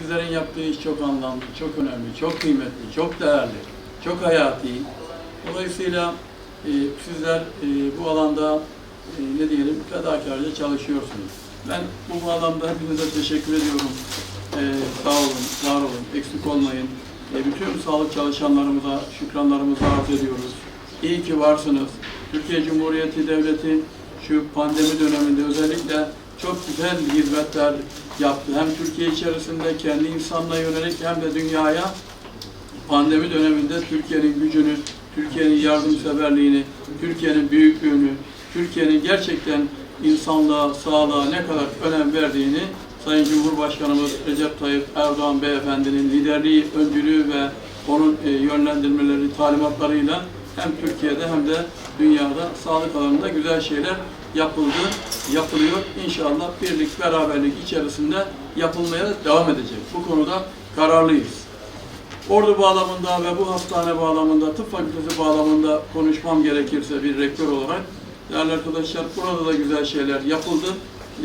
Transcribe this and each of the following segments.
Sizlerin yaptığı iş çok anlamlı, çok önemli, çok kıymetli, çok değerli, çok hayati. Dolayısıyla e, sizler e, bu alanda e, ne diyelim fedakarca çalışıyorsunuz. Ben bu bağlamda hepinize teşekkür ediyorum. E, sağ olun, var olun, eksik olmayın. E, bütün sağlık çalışanlarımıza şükranlarımızı arz ediyoruz. İyi ki varsınız. Türkiye Cumhuriyeti Devleti şu pandemi döneminde özellikle çok güzel hizmetler yaptı. Hem Türkiye içerisinde kendi insanına yönelik hem de dünyaya pandemi döneminde Türkiye'nin gücünü, Türkiye'nin yardımseverliğini, Türkiye'nin büyüklüğünü, Türkiye'nin gerçekten insanlığa, sağlığa ne kadar önem verdiğini Sayın Cumhurbaşkanımız Recep Tayyip Erdoğan Beyefendinin liderliği, öncülüğü ve onun e, yönlendirmeleri, talimatlarıyla hem Türkiye'de hem de dünyada sağlık alanında güzel şeyler yapıldı, yapılıyor. İnşallah birlik, beraberlik içerisinde yapılmaya devam edecek. Bu konuda kararlıyız. Ordu bağlamında ve bu hastane bağlamında, tıp fakültesi bağlamında konuşmam gerekirse bir rektör olarak, değerli arkadaşlar burada da güzel şeyler yapıldı,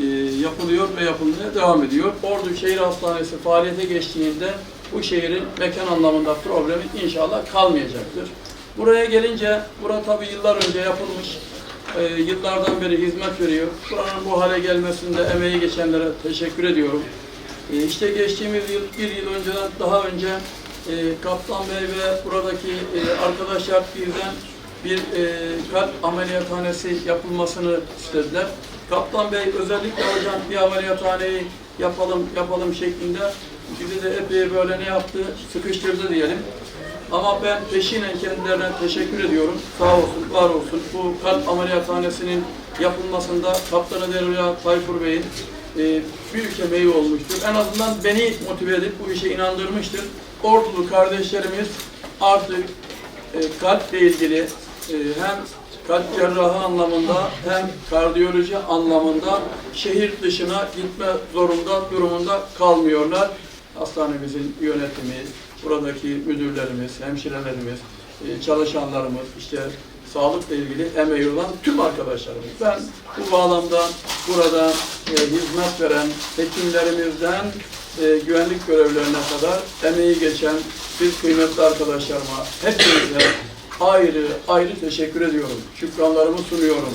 e, yapılıyor ve yapılmaya devam ediyor. Ordu Şehir Hastanesi faaliyete geçtiğinde bu şehrin mekan anlamında problemi inşallah kalmayacaktır. Buraya gelince, bura tabii yıllar önce yapılmış, e, yıllardan beri hizmet veriyor. Buranın bu hale gelmesinde emeği geçenlere teşekkür ediyorum. E, işte geçtiğimiz yıl, bir yıl önceden daha önce e, Kaptan Bey ve buradaki e, arkadaşlar birden bir e, kalp ameliyathanesi yapılmasını istediler. Kaptan Bey özellikle hocam bir ameliyathaneyi yapalım yapalım şeklinde bizi de epey böyle ne yaptı sıkıştırdı diyelim. Ama ben peşinen kendilerine teşekkür ediyorum. Sağ olsun, var olsun. Bu kalp ameliyathanesinin yapılmasında Kaptanı Derya Tayfur Bey'in e, büyük emeği olmuştur. En azından beni motive edip bu işe inandırmıştır. Ordulu kardeşlerimiz artık e, kalple ilgili e, hem kalp cerrahı anlamında hem kardiyoloji anlamında şehir dışına gitme zorunda durumunda kalmıyorlar. Hastanemizin yönetimi, buradaki müdürlerimiz, hemşirelerimiz, e, çalışanlarımız, işte sağlıkla ilgili emeği olan tüm arkadaşlarımız. Ben bu bağlamda burada e, hizmet veren hekimlerimizden e, güvenlik görevlerine kadar emeği geçen bir kıymetli arkadaşlarıma hepinize ayrı ayrı teşekkür ediyorum. Şükranlarımı sunuyorum.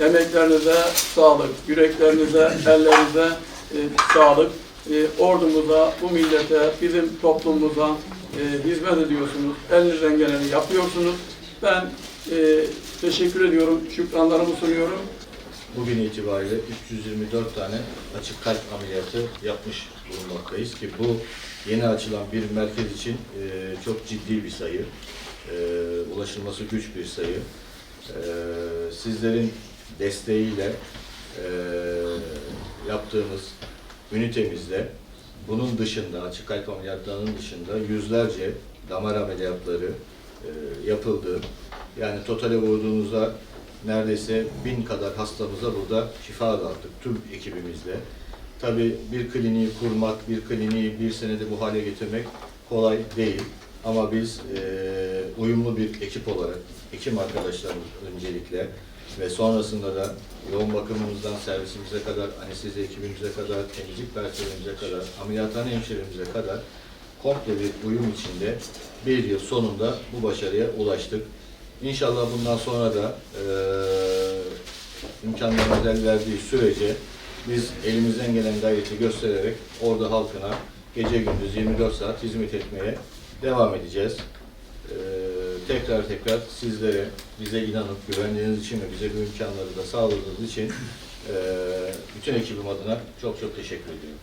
Emeklerinize sağlık, yüreklerinize, ellerinize e, sağlık. E, ordumuza, bu millete, bizim toplumumuza e, hizmet ediyorsunuz. Elinizden geleni yapıyorsunuz. Ben e, teşekkür ediyorum, şükranlarımı sunuyorum. Bugün itibariyle 324 tane açık kalp ameliyatı yapmış bulunmaktayız ki bu yeni açılan bir merkez için e, çok ciddi bir sayı. E, ulaşılması güç bir sayı. E, sizlerin desteğiyle e, yaptığımız ünitemizde bunun dışında, açık kalp ameliyatlarının dışında yüzlerce damar ameliyatları e, yapıldı. Yani totale vurduğunuzda neredeyse bin kadar hastamıza burada şifa dağıttık tüm ekibimizle. Tabii bir kliniği kurmak, bir kliniği bir senede bu hale getirmek kolay değil. Ama biz e, uyumlu bir ekip olarak, hekim arkadaşlarımız öncelikle ve sonrasında da yoğun bakımımızdan servisimize kadar, anestezi ekibimize kadar, temizlik personelimize kadar, ameliyathane hemşiremize kadar komple bir uyum içinde bir yıl sonunda bu başarıya ulaştık. İnşallah bundan sonra da eee imkanlarımız el verdiği sürece biz elimizden gelen gayreti göstererek orada halkına gece gündüz 24 saat hizmet etmeye devam edeceğiz. Eee, tekrar tekrar sizlere, bize inanıp güvendiğiniz için ve bize bu imkanları da sağladığınız için e, bütün ekibim adına çok çok teşekkür ediyorum.